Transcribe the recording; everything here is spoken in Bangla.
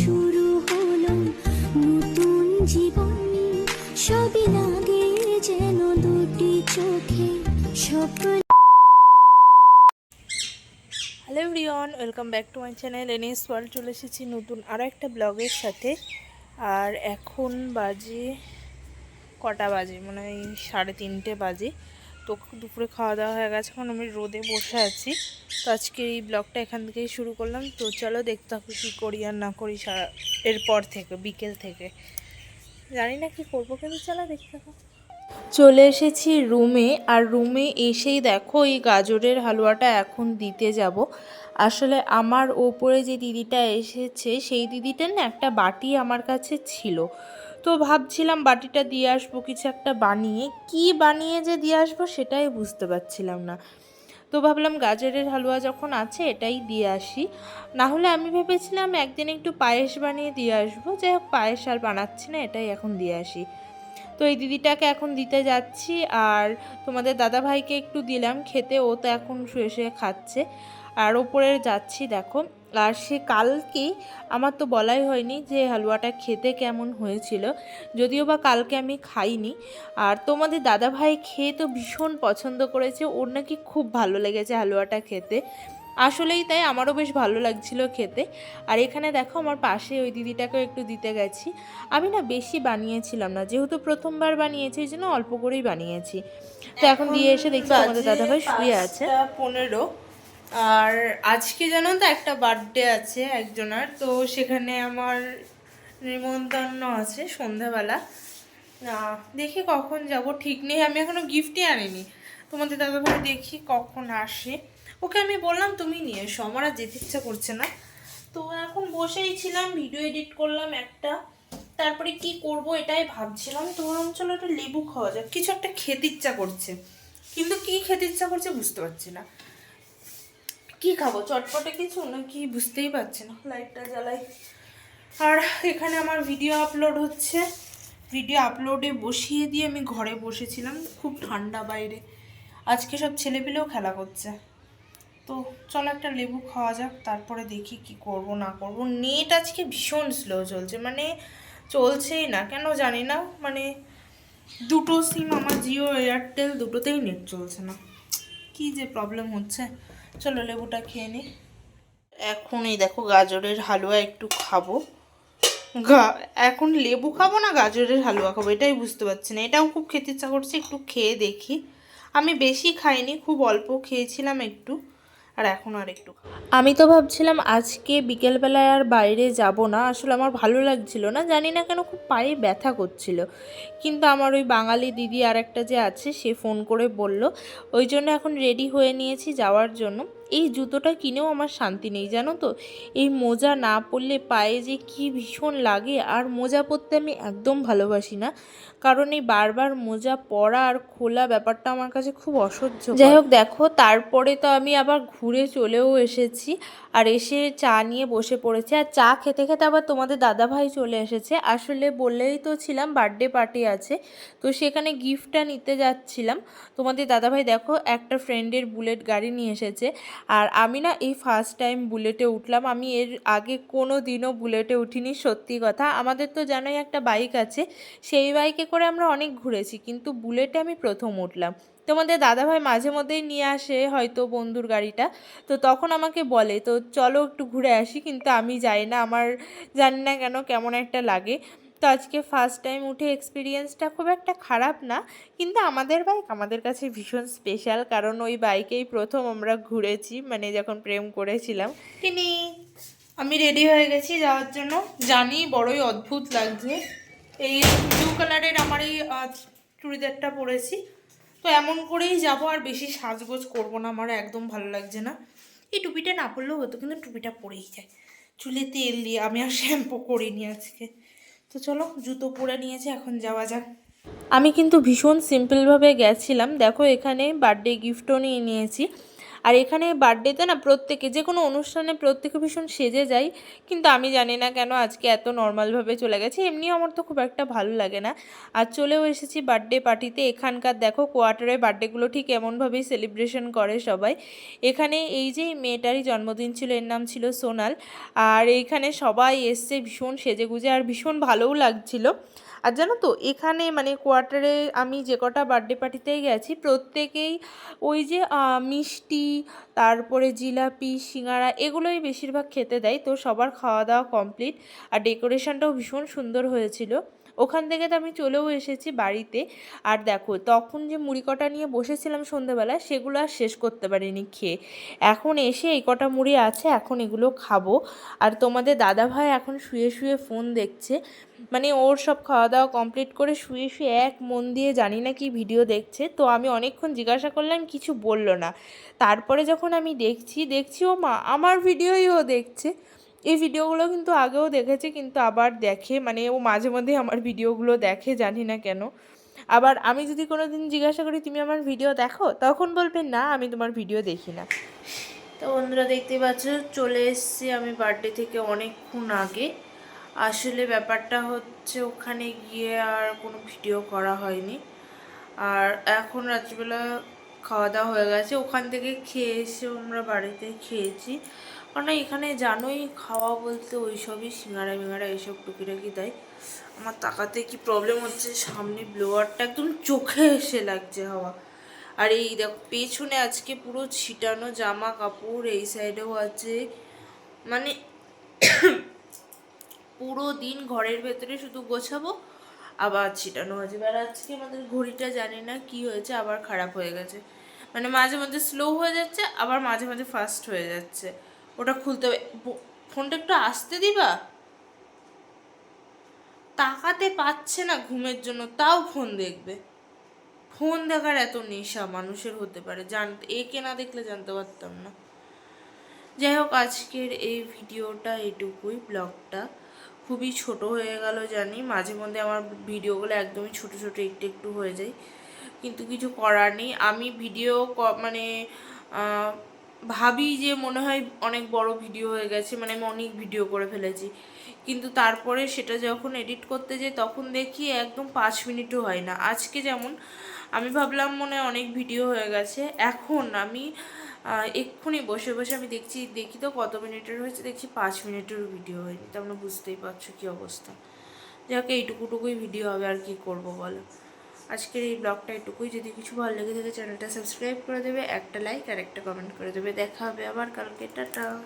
শুরু নতুন জীবন। লাগে যেন দুটি চোখে hello everyone welcome back to my channel NS world চলে এসেছি নতুন আরও একটা ব্লগের সাথে। আর এখন বাজে কটা বাজে? মানে সাড়ে তিনটে বাজে। তো দুপুরে খাওয়া দাওয়া হয়ে গেছে, এখন আমি রোদে বসে আছি। তো আজকে এই ব্লগটা এখান থেকেই শুরু করলাম। তো চলো দেখতে থাকো কী করি আর না করি সারা, এরপর থেকে, বিকেল থেকে। জানি না কি করব, কিন্তু চলো দেখতে থাকো। চলে এসেছি রুমে, আর রুমে এসেই দেখো এই গাজরের হালুয়াটা এখন দিতে যাব। আসলে আমার ওপরে যে দিদিটা এসেছে, সেই দিদিটার না একটা বাটি আমার কাছে ছিল। তো ভাবছিলাম বাটিটা দিয়ে আসব, কিছু একটা বানিয়ে। কি বানিয়ে যে দিয়ে আসব সেটাই বুঝতে পারছিলাম না। তো ভাবলাম গাজরের হালুয়া যখন আছে এটাই দিয়ে আসি। না হলে আমি ভেবেছিলাম একদিন একটু পায়েস বানিয়ে দিয়ে আসব। যাই হোক, পায়েস আর বানাচ্ছি না, এটাই এখন দিয়ে আসি। তো এই দিদিটাকে এখন দিতে যাচ্ছি আর তোমাদের দাদা ভাইকে একটু দিলাম, খেতে। ও তো এখন শুয়ে শুয়ে খাচ্ছে। আর ওপরে যাচ্ছি, দেখো। আর সে কালকেই আমার তো বলাই হয়নি যে হালুয়াটা খেতে কেমন হয়েছিল। যদিও বা কালকে আমি খাইনি। আর তোমাদের দাদা ভাই খেয়ে তো ভীষণ পছন্দ করেছে। ওর নাকি খুব ভালো লেগেছে হালুয়াটা খেতে। আসলেই তাই আমারও বেশ ভালো লাগছিল খেতে। আর এখানে দেখো আমার পাশে ওই দিদিটাকেও একটু দিতে গেছি। আমি না বেশি বানিয়েছিলাম না। যেহেতু প্রথমবার বানিয়েছি ওই জন্য অল্প করেই বানিয়েছি। তো এখন দিয়ে এসে দেখছি আমাদের দাদাভাই শুয়ে আছে। পনেরো। আর আজকে জানো তো একটা বার্থডে আছে একজনার, তো সেখানে আমার নিমন্ত্রণ আছে সন্ধ্যাবেলা। দেখি কখন যাব, ঠিক নেই, আমি এখনও গিফটই আনিনি। তোমাদের দাদাভাই দেখি কখন আসে। ওকে আমি বললাম, তুমি নিয়ে এসো, আমার আর যেতে ইচ্ছা করছে না। তো এখন বসেই ছিলাম ভিডিও এডিট করলাম একটা। তারপরে কি করব এটাই ভাবছিলাম, তো অঞ্চলে চলো একটা লেবু খাওয়া যাক। কিছু একটা খেতে ইচ্ছা করছে। কিন্তু কি খেতে ইচ্ছা করছে বুঝতে পারছি না। কি খাব? চটপটে কিছু? না কি বুঝতেই পারছি না। লাইটটা জ্বালাই। আর এখানে আমার ভিডিও আপলোড হচ্ছে। ভিডিও আপলোডে বসিয়ে দিয়ে আমি ঘরে বসেছিলাম। খুব ঠান্ডা বাইরে। আজকে সব ছেলেপিলেও খেলা করছে। তো চলো একটা লেবু খাওয়া যাক তারপরে দেখি কি করব না করব। নেট আজকে ভীষণ স্লো চলছে। মানে চলছেই না কেন জানি না। মানে দুটো সিম আমার জিও এয়ারটেল দুটোতেই নেট চলছে না। কি যে প্রবলেম হচ্ছে। চলো লেবুটা খেয়ে নি। এখন এই দেখো গাজরের হালুয়া একটু খাব। গা, এখন লেবু খাব না গাজরের হালুয়া খাব এটাই বুঝতে পারছি না। এটাও খুব খেতে ইচ্ছা করছে, একটু খেয়ে দেখি। আমি বেশি খাইনি, খুব অল্প খেয়েছিলাম একটু। আর এখন আর একটু আমি তো ভাবছিলাম আজকে বিকেলবেলায় আর বাইরে যাব না। আসলে আমার ভালো লাগছিল না। জানি না কেন খুব পায়ে ব্যথা করছিল। কিন্তু আমার ওই বাঙালি দিদি আর একটা যে আছে, সে ফোন করে বলল, ওই জন্য এখন রেডি হয়ে নিয়েছি যাওয়ার জন্য। এই জুতোটা কিনেও আমার শান্তি নেই, জানো তো? এই মোজা না পরলে পায়ে যে কি ভীষণ লাগে, আর মোজা পরতে আমি একদম ভালোবাসি না। কারণ এই বারবার মোজা পরা আর খোলা ব্যাপারটা আমার কাছে খুব অসহ্য যাই হোক, দেখো, তারপরে তো আমি আবার ঘুরে চলেও এসেছি, আর এসে চা নিয়ে বসে পড়েছি। আর চা খেতে খেতে আবার তোমাদের দাদাভাই চলে এসেছে। আসলে বললেই তো ছিলাম বার্থডে পার্টি আছে, তো সেখানে গিফটটা নিতে যাচ্ছিলাম। তোমাদের দাদাভাই, দেখো, একটা ফ্রেন্ডের বুলেট গাড়ি নিয়ে এসেছে। আর আমি না এই ফার্স্ট টাইম বুলেটে উঠলাম। আমি এর আগে কোনো দিনও বুলেটে উঠিনি, সত্যি কথা। আমাদের তো জানোই একটা বাইক আছে, সেই বাইকে করে আমরা অনেক ঘুরেছি, কিন্তু বুলেটে আমি প্রথম উঠলাম। তোমাদের দাদাভাই মাঝে মধ্যেই নিয়ে আসে হয়তো বন্ধুর গাড়িটা। তো তখন আমাকে বলে, তো চলো একটু ঘুরে আসি, কিন্তু আমি যাই না, আমার জানি না কেন কেমন একটা লাগে। তো আজকে ফার্স্ট টাইম উঠে এক্সপিরিয়েন্সটা খুব একটা খারাপ না, কিন্তু আমাদের বাইক আমাদের কাছে ভীষণ স্পেশাল কারণ ওই বাইকেই প্রথম আমরা ঘুরেছি মানে যখন প্রেম করেছিলাম। তিনি, আমি রেডি হয়ে গেছি যাওয়ার জন্য। জানি বড়ই অদ্ভুত লাগছে। এই ব্লু কালারের আমার এই চুড়িদারটা পরেছি। তো এমন করেই যাব, আর বেশি সাজগোজ করব না, আমার একদম ভালো লাগছে না। এই টুপিটা না পরলেও হতো, কিন্তু টুপিটা পরেই যায়। চুলে তেল দিয়ে, আমি আর শ্যাম্পু করিনি আজকে। তো চলো, জুতো পরে নিয়েছে, এখন যাওয়া যাক। আমি কিন্তু ভীষণ সিম্পলভাবে গেছিলাম। দেখো, এখানে বার্থডে গিফটও নিয়ে নিয়েছি। আর এখানে বার্থডেতে না প্রত্যেকে, যে কোনো অনুষ্ঠানে প্রত্যেকে ভীষণ সেজে যায়, কিন্তু আমি জানি না কেন আজকে এত নর্মালভাবে চলে গেছে, এমনিও আমার তো খুব একটা ভালো লাগে না। আর চলেও এসেছি বার্থডে পার্টিতে এখানকার দেখো কোয়ার্টারে বার্থডেগুলো ঠিক এমনভাবেই সেলিব্রেশন করে সবাই। এখানে এই যে মেয়েটারই জন্মদিন ছিল, এর নাম ছিল সোনাল। আর এইখানে সবাই এসছে ভীষণ সেজেগুজে আর ভীষণ ভালোও লাগছিল। আর জানো তো, এখানে মানে কোয়ার্টারে আমি যে কটা বার্থডে পার্টিতেই গেছি, প্রত্যেকেই ওই যে মিষ্টি, তারপরে জিলাপি, সিঙ্গারা এগুলোই বেশিরভাগ খেতে দেয়। তো সবার খাওয়া দাওয়া কমপ্লিট আর ডেকোরেশনটাও ভীষণ সুন্দর হয়েছিল। ওখান থেকে তো আমি চলেও এসেছি বাড়িতে। আর দেখো, তখন যে মুড়ি কটা নিয়ে বসেছিলাম সন্ধেবেলা সেগুলো আর শেষ করতে পারিনি খেয়ে। এখন এসে এই কটা মুড়ি আছে, এখন এগুলো খাব। আর তোমাদের দাদা ভাই এখন শুয়ে শুয়ে ফোন দেখছে। মানে ওর সব খাওয়া দাওয়া কমপ্লিট করে শুয়ে শুয়ে এক মন দিয়ে জানি না কি ভিডিও দেখছে। তো আমি অনেকক্ষণ জিজ্ঞাসা করলাম, কিছু বলল না। তারপরে যখন আমি দেখছি দেখছি ও মা, আমার ভিডিওই ও দেখছে। এই ভিডিওগুলো কিন্তু আগেও দেখেছে, কিন্তু আবার দেখে মানে ও মাঝে মধ্যে আমার ভিডিওগুলো দেখে, জানি না কেন। আবার আমি যদি কোনো দিন জিজ্ঞাসা করি, তুমি আমার ভিডিও দেখো? তখন বলবে, না, আমি তোমার ভিডিও দেখি না। তো বন্ধুরা দেখতে পাচ্ছ, চলে এসেছি আমি বার্থডে থেকে অনেকক্ষণ আগে। আসলে ব্যাপারটা হচ্ছে, ওখানে গিয়ে আর কোনো ভিডিও করা হয়নি। আর এখন রাত্রিবেলা খাওয়া দাওয়া হয়ে গেছে। ওখান থেকে খেয়ে এসে আমরা বাড়িতে খেয়েছি। কারণ এখানে জানোই খাওয়া বলতে ওই সবই সিঙ্গারা মিঙ্গারা এইসব টুকিটাকি দেয় আমার তাকাতে কি প্রবলেম হচ্ছে, সামনে ব্লোয়ারটা একদম চোখে এসে লাগছে হাওয়া। আর এই দেখো, পেছনে আজকে পুরো ছিটানো জামা কাপড়, এই সাইডেও আছে। মানে পুরো দিন ঘরের ভেতরে শুধু গোছাবো, আবার ছিটানো আছে। এবার আজকে আমাদের ঘড়িটা জানি না কি হয়েছে, আবার খারাপ হয়ে গেছে। মানে মাঝে মাঝে স্লো হয়ে যাচ্ছে, আবার মাঝে মাঝে ফাস্ট হয়ে যাচ্ছে। ওটা খুলতে হবে। ফোনটা একটু আসতে দিবা? তাকাতে পাচ্ছে না ঘুমের জন্য, তাও ফোন দেখবে। ফোন দেখার এত নেশা মানুষের হতে পারে জানতে একে না দেখলে জানতে পারতাম না। যাই হোক, আজকের এই ভিডিওটা এটুকুই, ব্লগটা খুবই ছোট হয়ে গেল জানি, মাঝে মধ্যে আমার ভিডিওগুলো একদমই ছোট ছোট একটু একটু হয়ে যায়, কিন্তু কিছু করার নেই। আমি ভিডিও মানে ভাবি যে মনে হয় অনেক বড় ভিডিও হয়ে গেছে মানে আমি অনেক ভিডিও করে ফেলেছি। কিন্তু তারপরে সেটা যখন এডিট করতে যাই, তখন দেখি একদম পাঁচ মিনিটও হয় না। আজকে যেমন আমি ভাবলাম মনে অনেক ভিডিও হয়ে গেছে, এখন আমি এক্ষুনি বসে বসে আমি দেখছি, দেখি তো কত মিনিটের হয়েছে দেখছি পাঁচ মিনিটেরও ভিডিও হয়নি। তোমরা বুঝতেই পারছ কী অবস্থা। যাকে, এইটুকুটুকুই ভিডিও হবে, আর কি করব বলো। আজকের এই ব্লগটা এটুকুই। যদি কিছু ভালো লেগে থাকে, চ্যানেলটা সাবস্ক্রাইব করে দেবে, একটা লাইক আর একটা কমেন্ট করে দেবে। দেখা হবে আবার, কালকে, টাটা।